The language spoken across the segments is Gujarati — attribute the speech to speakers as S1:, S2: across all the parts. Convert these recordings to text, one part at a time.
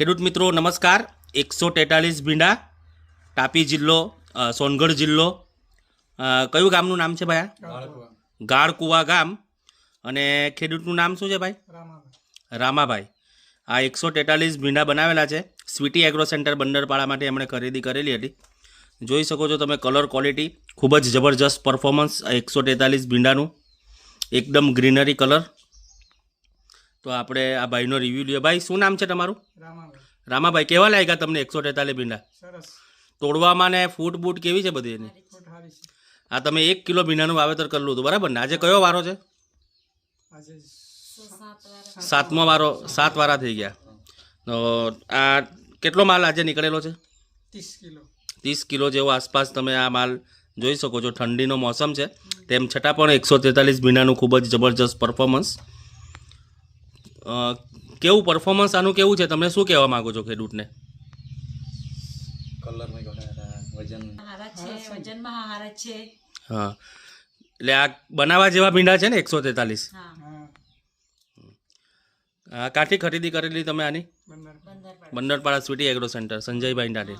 S1: ખેડૂત મિત્રો નમસ્કાર. એકસો તેતાલીસ ભીંડા તાપી જિલ્લો સોનગઢ જિલ્લો. કયું ગામનું નામ છે ભાઈ આ? ગાળકુવા. ગામ. અને ખેડૂતનું નામ શું છે ભાઈ? રામાભાઈ. આ એકસો તેતાલીસ ભીંડા બનાવેલા છે. સ્વીટી એગ્રો સેન્ટર બંદરપાડામાંથી એમણે ખરીદી કરેલી હતી. જોઈ શકો છો તમે કલર ક્વોલિટી. ખૂબ જ જબરજસ્ત પરફોર્મન્સ એકસો તેતાલીસ ભીંડાનું. એકદમ ગ્રીનરી કલર. તો આપણે આ ભાઈનો રિવ્યૂ લઈએ. ભાઈ શું નામ છે તમારું?
S2: રામાભાઈ.
S1: કેવા લાગ્યા તમને એકસો તેતાલીસ ભીંડા? તોડવામાં ને ફૂટ બૂટ કેવી છે બધી એની? આ તમે એક કિલો ભીંડાનું વાવેતર કરેલું હતું બરાબર ને? આજે કયો વારો છે? સાતમો વારો સાત વારા થઈ ગયા. તો આ કેટલો માલ આજે નીકળેલો છે?
S2: ત્રીસ કિલો.
S1: ત્રીસ કિલો જેવો આસપાસ તમે આ માલ જોઈ શકો છો. ઠંડીનો મોસમ છે. તેમ છતાં પણ એકસો તેતાલીસ ભીંડાનું ખૂબ જ જબરજસ્ત પરફોર્મન્સ કેવું પરફોર્મન્સ આનું કેવું છે? તમે શું કહેવા માગો છો ખેડૂતને?
S3: કલર વજન
S4: છે વજનમાં હારા છે.
S1: હા. એટલે આ બનાવવા જેવા ભીંડા છે ને એકસો તેતાલીસ? કાંઠી ખરીદી કરેલી તમે આની?
S2: Bandar
S4: Bandar
S1: Bandarpada Sweety agro centre Sanjaybhai Dade.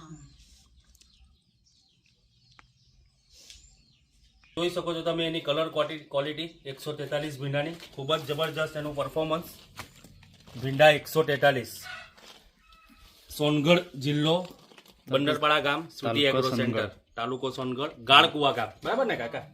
S1: જોઈ શકો છો તમે એની કલર ક્વોલિટી એકસો તેતાલીસ ભીંડાની. ખૂબ જ જબરજસ્ત એનું પરફોર્મન્સ ભીંડા એકસો તેતાલીસ. સોનગઢ જિલ્લો બંદરપાડા ગામ
S3: તાલુકો
S1: એગ્રો સેન્ટર તાલુકો સોનગઢ ગાળકુવા ગામ. બરાબર ને કાકા?